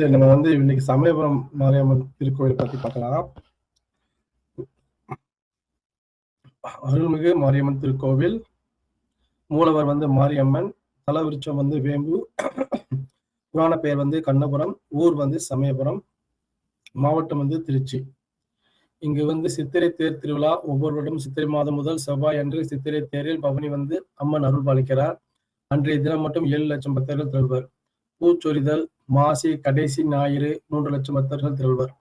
சரி நம்ம வந்து இன்னைக்கு சமயபுரம் மாரியம்மன் திருக்கோயில் பத்தி பார்க்கலாம். அருள்மிகு மாரியம்மன் திருக்கோவில். மூலவர் வந்து மாரியம்மன் தலவிருச்சம் வந்து வேம்பு புராண பெயர் வந்து கண்ணபுரம் ஊர் வந்து சமயபுரம் மாவட்டம் வந்து திருச்சி. இங்கு வந்து சித்திரை தேர் திருவிழா ஒவ்வொரு வருடம் சித்திரை மாதம் முதல் செவ்வாய் அன்று சித்திரை தேரில் பவனி வந்து அம்மன் அருள் பாலிக்கிறார். அன்றைய தினம் மட்டும் ஏழு லட்சம் பக்தர்கள் தருவர் பூச்சொரிதல் மாசி கடைசி ஞாயிறு மூன்று லட்சம் பக்தர்கள் திரள்வர்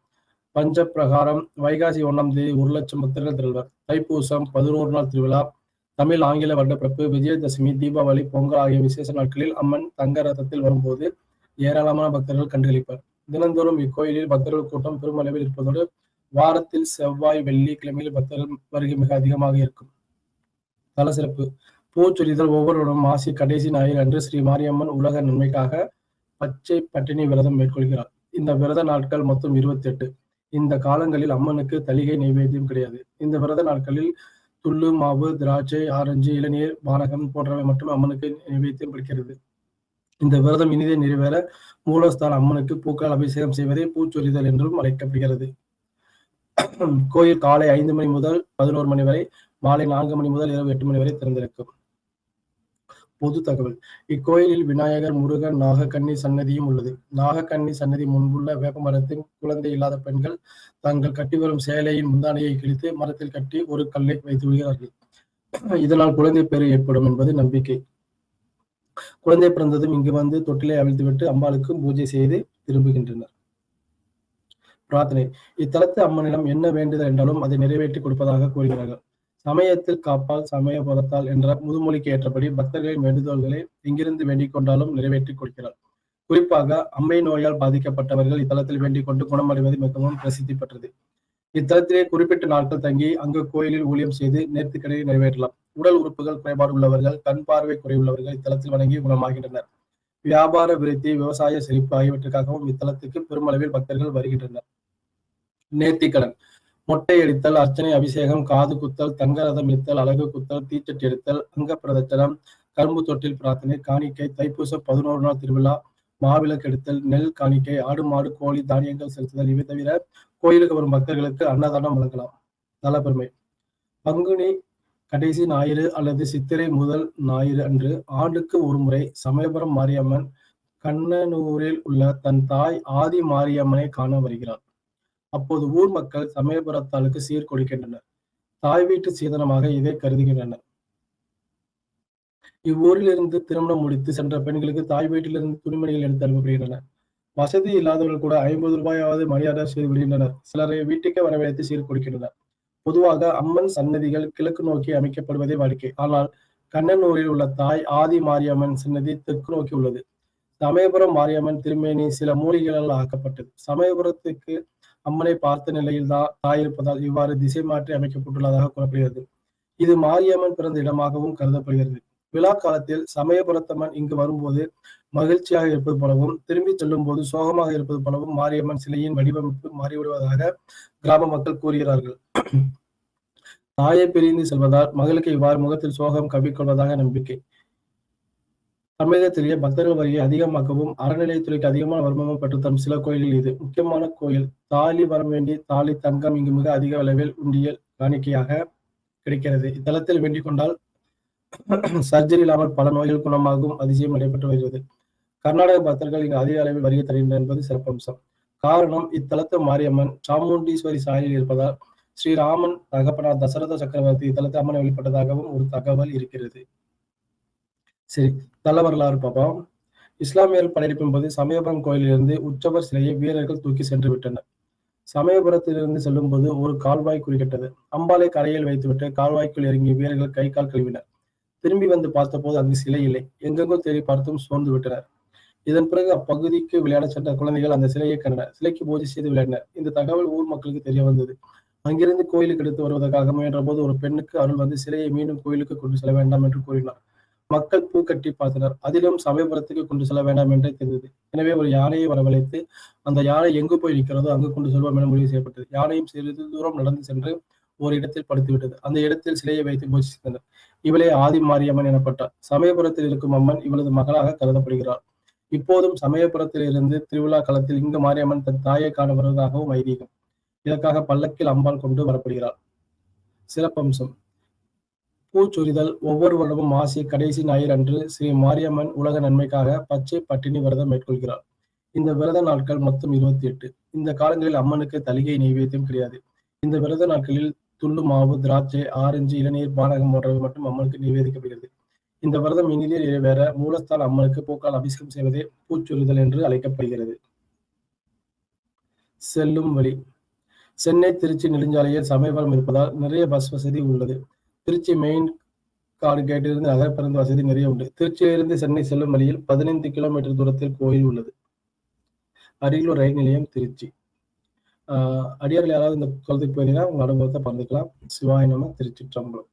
பஞ்ச பிரகாரம் வைகாசி ஒன்றாம் தேதி ஒரு லட்சம் பக்தர்கள் திரள்வர் தைப்பூசம் பதினோரு நாள் திருவிழா தமிழ் ஆங்கில வருடப்பிறப்பு விஜயதசமி தீபாவளி பொங்கல் ஆகிய விசேஷ நாட்களில் அம்மன் தங்க ரதத்தில் வரும்போது ஏராளமான பக்தர்கள் கண்டுகளிப்பர் தினந்தோறும் இக்கோயிலில் பக்தர்கள் கூட்டம் பெருமளவில் இருப்பதோடு வாரத்தில் செவ்வாய் வெள்ளி கிழமையில் பக்தர்கள் வருகை மிக அதிகமாக இருக்கும். தல சிறப்பு பூச்சொரிதல் ஒவ்வொருவரும் மாசி கடைசி ஞாயிறு அன்று ஸ்ரீ மாரியம்மன் உலக நன்மைக்காக பச்சை பட்டினி விரதம் மேற்கொள்கிறார். இந்த விரத நாட்கள் மொத்தம் இருபத்தி எட்டு இந்த காலங்களில் அம்மனுக்கு தலிகை நைவேத்தியம் கிடையாது. இந்த விரத நாட்களில் துள்ளு மாவு திராட்சை ஆரஞ்சு இளநீர் வானகம் போன்றவை மட்டுமே அம்மனுக்கு நைவேத்தியம் கிடைக்கிறது. இந்த விரதம் இனிதை நிறைவேற மூலஸ்தான அம்மனுக்கு பூக்கள் அபிஷேகம் செய்வதே பூச்சொரிதல் என்றும் அழைக்கப்படுகிறது. கோயில் காலை ஐந்து மணி முதல் பதினோரு மணி வரை மாலை நான்கு மணி முதல் இரவு எட்டு மணி வரை திறந்திருக்கும். பொது தகவல். இக்கோயிலில் விநாயகர் முருகன் நாகக்கண்ணி சன்னதியும் உள்ளது. நாகக்கண்ணி சன்னதி முன்புள்ள வேப்ப மரத்தின் குழந்தை இல்லாத பெண்கள் தாங்கள் கட்டி வரும் சேலையின் முந்தானையை கிழித்து மரத்தில் கட்டி ஒரு கல்லை வைத்து விடுகிறார்கள். இதனால் குழந்தை பேரு ஏற்படும் என்பது நம்பிக்கை. குழந்தை பிறந்ததும் இங்கு வந்து தொட்டிலை அவிழ்த்துவிட்டு அம்பாளுக்கு பூஜை செய்து திரும்புகின்றனர். பிரார்த்தனை. இத்தலத்து அம்மனிடம் என்ன வேண்டுதல் என்றாலும் அதை நிறைவேற்றி கொடுப்பதாக கூறுகிறார்கள். சமயத்தில் காப்பால் சமய புறத்தால் என்ற முதுமொழிக்கு ஏற்றபடி பக்தர்களின் வேண்டுதோள்களை எங்கிருந்து வேண்டிக் கொண்டாலும் நிறைவேற்றி கொடுக்கிறார். குறிப்பாக அம்மை நோயால் பாதிக்கப்பட்டவர்கள் இத்தலத்தில் வேண்டிக் கொண்டு குணமடைவது மிகவும் பிரசித்தி பெற்றது. இத்தலத்திலே குறிப்பிட்ட நாட்கள் தங்கி அங்கு கோயிலில் ஊழியம் செய்து நேர்த்திக்கடையை நிறைவேற்றலாம். உடல் உறுப்புகள் குறைபாடு உள்ளவர்கள் கண் பார்வை குறைவுள்ளவர்கள் இத்தலத்தில் வணங்கி குணமாகின்றனர். வியாபார விருத்தி விவசாய செழிப்பு ஆகியவற்றுக்காகவும் இத்தலத்துக்கு பெருமளவில் பக்தர்கள் வருகின்றனர். நேர்த்திக்கடன். மொட்டையடித்தல் அர்ச்சனை அபிஷேகம் காது குத்தல் தங்கரதம் இத்தல் அழகு குத்தல் தீச்சட்டி எடுத்தல் அங்க பிரதட்சணம் கரும்பு தொட்டில் பிரார்த்தனை காணிக்கை தைப்பூச பதினோரு நாள் திருவிழா மாவிளக்கு எடுத்தல் நெல் காணிக்கை ஆடு மாடு கோழி தானியங்கள் செலுத்துதல் இவை தவிர கோயிலுக்கு வரும் பக்தர்களுக்கு அன்னதானம் வழங்கலாம். நலப்பெருமை. பங்குனி கடைசி ஞாயிறு அல்லது சித்திரை முதல் ஞாயிறு அன்று ஆண்டுக்கு ஒரு முறை சமயபுரம் மாரியம்மன் கண்ணனூரில் உள்ள தன் தாய் ஆதி மாரியம்மனை காண வருகிறார் அப்போது ஊர் மக்கள் சமயபுரத்தாளுக்கு சீர்கொடுக்கின்றனர் தாய் வீட்டு சீதனமாக இதை கருதுகின்றனர். இவ்வூரிலிருந்து திருமணம் முடித்து சென்ற பெண்களுக்கு தாய் வீட்டிலிருந்து துணிமணிகள் எடுத்து அனுப்பப்படுகின்றன வசதி இல்லாதவர்கள் கூட ஐம்பது ரூபாயாவது மரியாதை செய்து விடுகின்றனர். சிலரை வீட்டுக்கே வரவேற்று சீர்கொடுக்கின்றனர் பொதுவாக அம்மன் சன்னதிகள் கிழக்கு நோக்கி அமைக்கப்படுவதே வாடிக்கை. ஆனால் கண்ணனூரில் உள்ள தாய் ஆதி மாரியம்மன் சன்னதி தெற்கு நோக்கி உள்ளது. சமயபுரம் மாரியம்மன் திருமேனி சில மூலிகைகளால் ஆக்கப்பட்டது. சமயபுரத்துக்கு அம்மனை பார்த்த நிலையில் தான் தாய் இவ்வாறு திசை மாற்றி அமைக்கப்பட்டுள்ளதாக கூறப்படுகிறது. இது மாரியம்மன் பிறந்த இடமாகவும் கருதப்படுகிறது. விழா காலத்தில் சமயபுரத்தம்மன் இங்கு வரும்போது மகிழ்ச்சியாக இருப்பது போலவும் திரும்பி செல்லும் போது சோகமாக இருப்பது போலவும் மாரியம்மன் சிலையின் வடிவமைப்பு மாறிவிடுவதாக கிராம மக்கள் கூறுகிறார்கள். தாயை பிரிந்து செல்வதால் மகளுக்கு இவ்வாறு முகத்தில் சோகம் கவிக்கொள்வதாக நம்பிக்கை. தமிழகத்திலேயே பக்தர்கள் வரியை அதிகமாக்கவும் அறநிலையத்துறைக்கு அதிகமான வருமானம் பெற்றுத்தரும் சில கோயில்கள் இது. முக்கியமான கோயில் தாலி வரம் வேண்டி தாலி தங்கம் இங்கு மிக அதிக அளவில் உண்டியல் காணிக்கையாக கிடைக்கிறது. இத்தலத்தில் வேண்டிக் கொண்டால் சர்ஜரி இல்லாமல் பல நோய்கள் குணமாகவும் அதிசயம் நடைபெற்று வருகிறது. கர்நாடக பக்தர்கள் இங்கு அதிக அளவில் வருகை தருகின்றனர் என்பது சிறப்பம்சம். காரணம் இத்தலத்து மாரியம்மன் சாமுண்டீஸ்வரி சாயலில் இருப்பதால் ஸ்ரீராமன் தகப்பனார் தசரத சக்கரவர்த்தி இத்தலத்து அம்மனை வெளிப்பட்டதாகவும் ஒரு தகவல் இருக்கிறது. சரி தல வரலாறு பார்ப்போம். இஸ்லாமியர்கள் படையெடுப்பின் போது சமயபுரம் கோயிலிலிருந்து உற்சவர் சிலையை வீரர்கள் தூக்கி சென்று விட்டனர். சமயபுரத்திலிருந்து செல்லும் போது ஒரு கால்வாய் குறிக்கிட்டது. அம்பாலை கரையில் வைத்துவிட்டு கால்வாய்க்குள் இறங்கிய வீரர்கள் கை கால் கழுவினர். திரும்பி வந்து பார்த்தபோது அங்கு சிலை இல்லை. எங்கெங்கோ தேடி பார்த்தும் சோர்ந்து விட்டனர். இதன் பிறகு அப்பகுதிக்கு விளையாட சென்ற குழந்தைகள் அந்த சிலையை கண்டனர். சிலைக்கு பூஜை செய்து விளையாடினர். இந்த தகவல் ஊர் மக்களுக்கு தெரிய வந்தது. அங்கிருந்து கோயிலுக்கு எடுத்து வருவதற்காக முயன்ற போது ஒரு பெண்ணுக்கு அருள் வந்து சிலையை மீண்டும் கோயிலுக்கு கொண்டு செல்ல வேண்டாம் என்று கூறினார். மக்கள் பூ கட்டி பார்த்தனர். அதிலும் சமயபுரத்துக்கு கொண்டு செல்ல வேண்டாம் என்றே தெரிந்தது. எனவே ஒரு யானையை வரவழைத்து அந்த யானை எங்கு போய் நிற்கிறதோ அங்கு கொண்டு செல்வோம் என முடிவு செய்யப்பட்டது. யானையும் சிறிது தூரம் நடந்து சென்று ஒரு இடத்தில் படுத்துவிட்டது அந்த இடத்தில் சிலையை வைத்து பூஜை இவளே ஆதி மாரியம்மன் எனப்பட்டார். சமயபுரத்தில் இருக்கும் அம்மன் இவளது மகளாக கருதப்படுகிறார் இப்போதும் சமயபுரத்தில் இருந்து திருவிழா காலத்தில் இங்கு மாரியம்மன் தன் தாயை காண வருவதாகவும் ஐதீகம். இதற்காக பல்லக்கில் அம்பாள் கொண்டு வரப்படுகிறார் சிறப்பம்சம். பூச்சொரிதல் ஒவ்வொரு வருடமும் மாசி கடைசி ஞாயிறு அன்று ஸ்ரீ மாரியம்மன் உலக நன்மைக்காக பச்சை பட்டினி விரதம் மேற்கொள்கிறார். இந்த விரத நாட்கள் மொத்தம் இருபத்தி எட்டு. இந்த காலங்களில் அம்மனுக்கு தலிகை நைவேத்தியம் கிடையாது. இந்த விரத நாட்களில் துள்ளு மாவு திராட்சை ஆரஞ்சு இளநீர் பானகம் போன்றவை மட்டும் அம்மனுக்கு நிவேதிக்கப்படுகிறது இந்த விரதம் இனிதே வேற மூலஸ்தான அம்மனுக்கு பூக்கால் அபிஷேகம் செய்வதே பூச்சொரிதல் என்று அழைக்கப்படுகிறது. செல்லும் வழி. சென்னை திருச்சி நெடுஞ்சாலையில் சமயபுரம் இருப்பதால் நிறைய பஸ் வசதி உள்ளது. திருச்சி மெயின் காடு கேட்டிலிருந்து நகர பேருந்து வசதி நிறைய உண்டு. திருச்சியிலிருந்து சென்னை செல்லும் வழியில் பதினைந்து கிலோமீட்டர் தூரத்தில் கோயில் உள்ளது. அருகில் ரயில் நிலையம் திருச்சி. ஆஹ் அடியார்கள் யாராவது இந்த குளத்துக்கு போயிருந்தீங்கன்னா உங்க அனுபவத்தை பகிர்ந்துக்கலாம். சிவாயினமா திருச்சி ட்ரம்பலம்